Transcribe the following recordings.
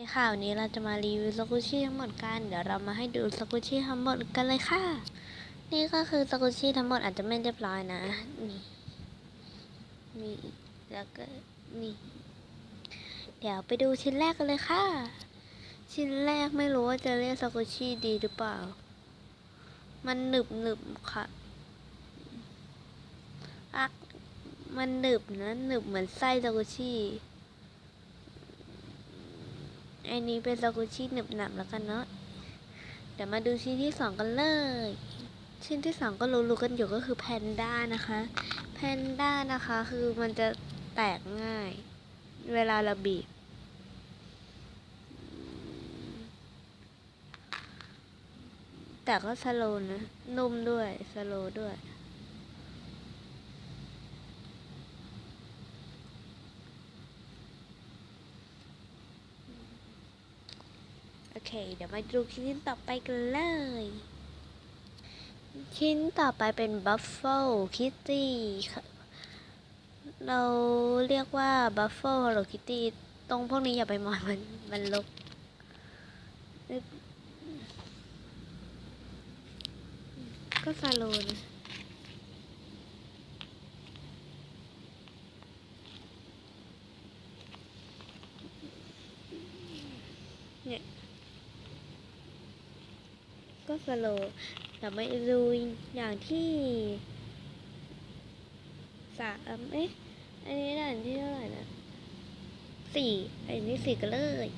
ในข่าวนี้เราจะมารีวิวสกุชี่ทั้งหมดกัน เดี๋ยวเรามาให้ดูสกุชี่ทั้งหมดกันเลยค่ะ นี่ก็คือสกุชี่ทั้งหมดอาจจะไม่เรียบร้อยนะ นี่นี่แล้วก็นี่ เดี๋ยวไปดูชิ้นแรกกันเลยค่ะ ชิ้นแรกไม่รู้ว่าจะเรียกสกุชี่ดีหรือเปล่า มันหนึบหนึบค่ะอักมันหนึบนะหนึบเหมือนไส้สกุชชี่ อันนี้เป็นสกุชชี่หนึบหนับแล้วกันเนาะ เดี๋ยวมาดูชิ้นที่สองกันเลย ชิ้นที่สองก็รู้ๆกันอยู่ก็คือแพนด้านะคะ แพนด้านะคะคือมันจะแตกง่าย เวลาเราบีบแต่ก็สโลนะ นุ่มด้วย สโลด้วย โอ เค เดี๋ยวมาดูชิ้นต่อไปกันเลย ชิ้นต่อไปเป็น Buffalo Kitty ค่ะเราเรียกว่า Buffalo Hello Kitty ตรงพวกนี้อย่าไปมองมันมันลกก็ซาโลนะ เนี่ย ก็สโลว์แต่ไม่ดูอย่างที่สามเอ๊ะอันนี้ด่านที่เท่าไหร่นะสี่อันนี้สี่กันเลย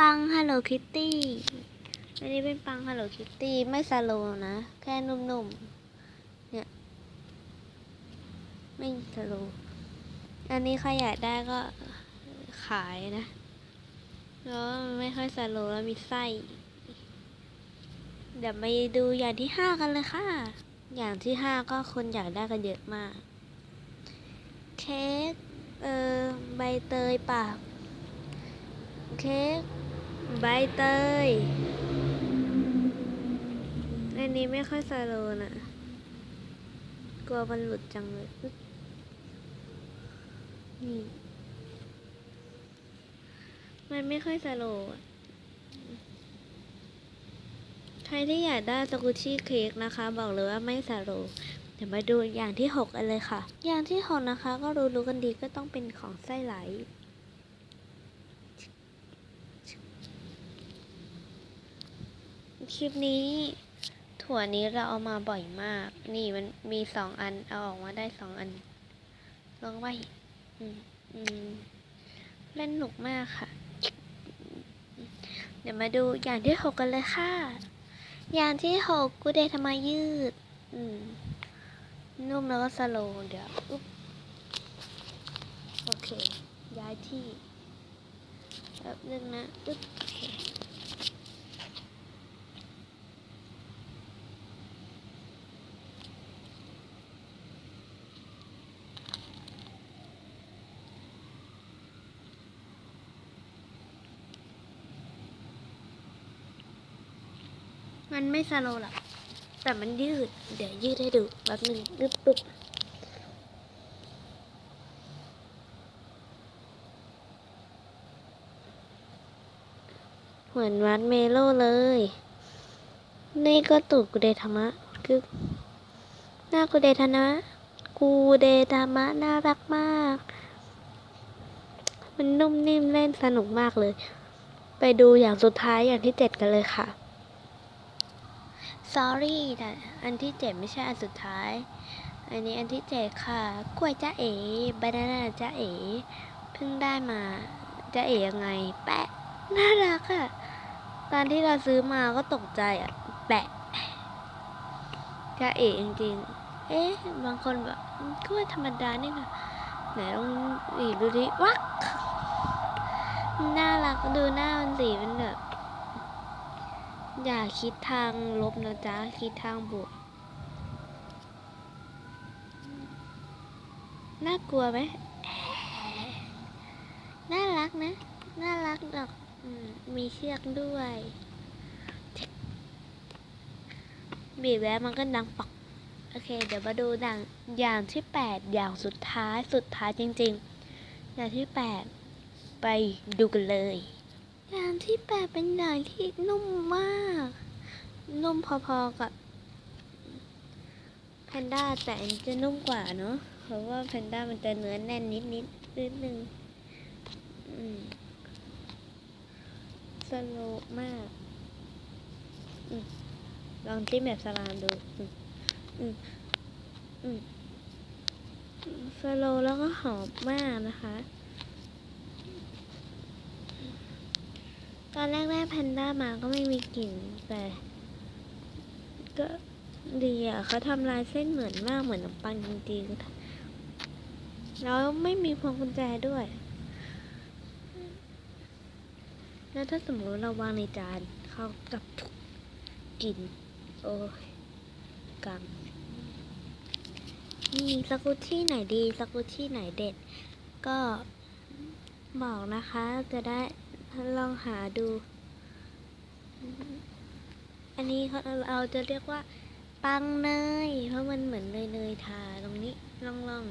ปัง Hello Kitty อันนี้เป็นปัง Hello Kitty ไม่สโลว์นะ แค่นุ่มๆ เนี่ย ไม่สโลว์อันนี้ใครอยากได้ก็ขายนะ แล้วมันไม่ค่อยสโลว์แล้วมีไส้ เดี๋ยวมาดูอย่างที่ห้ากันเลยค่ะ อย่างที่ห้าก็คนอยากได้กันเยอะมาก เค้ก เอ่อ ใบเตยปากเค้ก ใบเตย อันนี้ไม่ค่อยสโลว์นะกลัวมันหลุดจังเลย นี่ มันไม่ค่อยสโลว์อะ รที่อยากได้สกุชี่เค้กนะคะ บอกเลยว่าไม่สโลว์เดี๋ยวมาดูอย่างที่หกกันเลยค่ะ อย่างที่หกนะคะ ก็รู้รู้ๆกันดีก็ต้องเป็นของไส้ไหล คลิปนี้ถั่วนี้เราเอามาบ่อยมาก นี่มันมีสองอัน เอาออกมาได้สองอัน ลองไว้อืมอืมเล่นหนุกมากค่ะ เดี๋ยวมาดูอย่างที่หกกันเลยค่ะ อย่างที่หกกูเดทำไมยืด อืม นุ่มแล้วก็สโลว์เดี๋ยวอุ๊บโอเค ย้ายที่แป๊บนึงนะ อุ๊บโอเค มันไม่สโลว์หรอกแต่มันยืด เดี๋ยวยืดให้ดูแป๊บหนึ่งปึ๊บปึ๊บเหมือนวัดเมโลเลย นี่ก็ตูดกูเดธรรมะกึบหน้ากูเดธนะ กูเดธรรมะน่ารักมาก มันนุ่มนิ่มเล่นสนุกมากเลย ไปดูอย่างสุดท้ายอย่างที่เจ็ดกันเลยค่ะ sorry แต่อันที่เจ็ดไม่ใช่อันสุดท้าย อันนี้อันที่เจ็ดค่ะกล้วยจ้าเอ๋บานาน่าจ้าเอ๋เพิ่งได้มาจ้าเอ๋ยังไง แปะน่ารักอะตอนที่เราซื้อมาก็ตกใจอะแปะจ้าเอ๋จริงๆ เอ๊ะ บางคนแบบกล้วยธรรมดานี่นะไหนลองอีดูดิวักน่ารักดูหน้ามันสีมันแบบ อย่าคิดทางลบนะจ๊ะ คิดทางบวก น่ากลัวไหม น่ารักนะ น่ารักดอกมีเชือกด้วยบีบแล้วมันก็ดังปัก โอเค เดี๋ยวมาดูดังอย่างที่แปดอย่างสุดท้ายสุดท้ายจริง ๆ อย่างที่แปดไปดูกันเลย ยางที่แปดเป็นอย่างที่นุ่มมาก นุ่มพอๆกับแพนด้าแต่อันจะนุ่มกว่าเนาะเพราะว่าแพนด้ามันจะเนื้อแน่นนิดๆนิดนึงอืมสโลว์มากอมลองจิ้มแบบสลามดูอืมอืมอืมสโลว์แล้วก็หอมมากนะคะ ตอนแรกได้แพนด้ามาก็ไม่มีกลิ่นแต่ก็ดีอะเขาทำลายเส้นเหมือนมากเหมือนขนมปังจริงๆ แล้วไม่มีพวงกุญแจด้วย แล้วถ้าสมมติเราวางในจานเขากับกลิ่นโอ้ยกังมีสกุตที่ไหนดีสกุตที่ไหนเด็ด ก็บอกนะคะจะได้ ลองหาดู อันนี้เขาเราจะเรียกว่า ปังเนย เพราะมันเหมือนเนยเนยทาตรงนี้ล่องลอง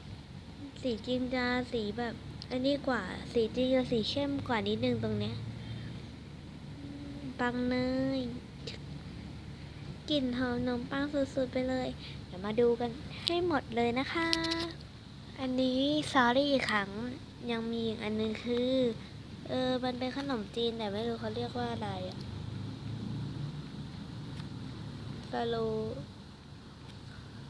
ๆ สีจริงจะสีแบบ อันนี้กว่า สีจริงจะสีเข้มกว่านิดนึงตรงเนี้ย ปังเนยกลิ่นหอมนมปังสุดๆไปเลย เดี๋ยวมาดูกันให้หมดเลยนะคะ อันนี้ซอรี่อีกครั้งยังมีอีกอันหนึงคือ เออ มันเป็นขนมจีนแต่ไม่รู้เขาเรียกว่าอะไรอะสโล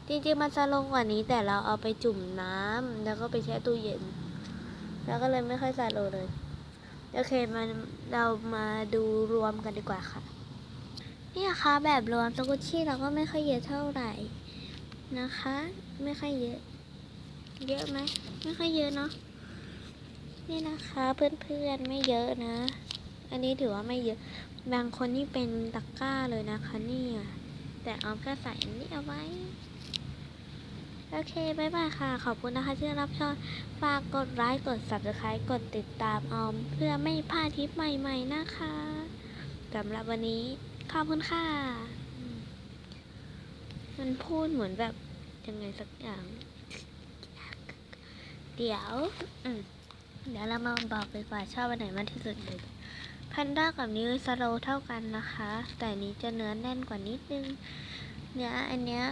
จริงๆมันสโลกว่านี้ แต่เราเอาไปจุ่มน้ำแล้วก็ไปแช่ตู้เย็น แล้วก็เลยไม่ค่อยสโลเลย โอเคมันเรามาดูรวมกันดีกว่าค่ะ นี่นะคะแบบรวมสกุชชี่เราก็ไม่ค่อยเยอะเท่าไหร่นะคะ ไม่ค่อยเยอะ เยอะไหมไม่ค่อยเยอะเนาะ นี่นะคะเพื่อนๆไม่เยอะนะ อันนี้ถือว่าไม่เยอะ บางคนนี่เป็นตะกร้าเลยนะคะเนี่ยแต่เอาก็ใส่อันนี้เอาไว้ โอเคบายบายค่ะ ขอบคุณนะคะที่รับชมฝากกดไลค์กด subscribe กดติดตามออม เพื่อไม่พลาดทริปใหม่ๆนะคะสำหรับวันนี้ขอบคุณค่ะ มันพูดเหมือนแบบยังไงสักอย่าง เดี๋ยว อืม เดี๋ยวเรามาบอกดีกว่าชอบอันไหนมากที่สุดเลยแพนด้ากับนิวสโลเท่ากันนะคะ แต่นนี้จะเนื้อแน่นกว่านิดนึง เนื้ออันเนี้ย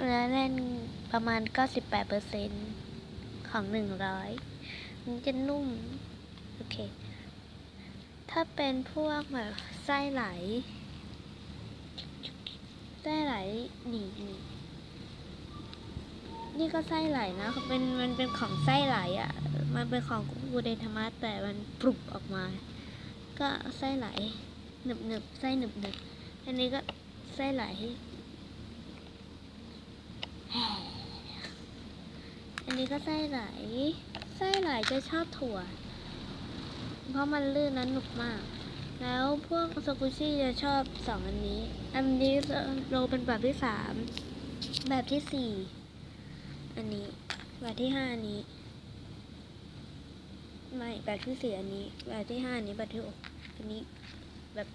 เนื้อแน่นประมาณ 98%ของ 100มันจะนุ่ม โอเค ถ้าเป็นพวกแบบไส้ไหลไส้ไหลหนีหนีนี่ก็ไส้ไหลนะเป็นมันเป็นของไส้ไหลอะ่ะ มันเป็นของกูเดนธรรมะแต่มันปรุบออกมา ก็ไส้ไหลหนึบหนึบไส้หนึบหนึบอันนี้ก็ไส้ไหล อันนี้ก็ไส้ไหล ไส้ไหลจะชอบถั่ว เพราะมันลื่นนั้นหนุกมาก แล้วพวกสกุชี่จะชอบสองอันนี้ อันนี้โลเป็นแบบที่สาม แบบที่สี่ อันนี้ แบบที่ห้านี้ ไม่แบบที่สี่อันนี้แบบที่ห้าอันนี้แบบที่หกอันนี้แบบ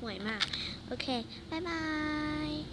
ห่วยมาก โอเค บ๊ายบาย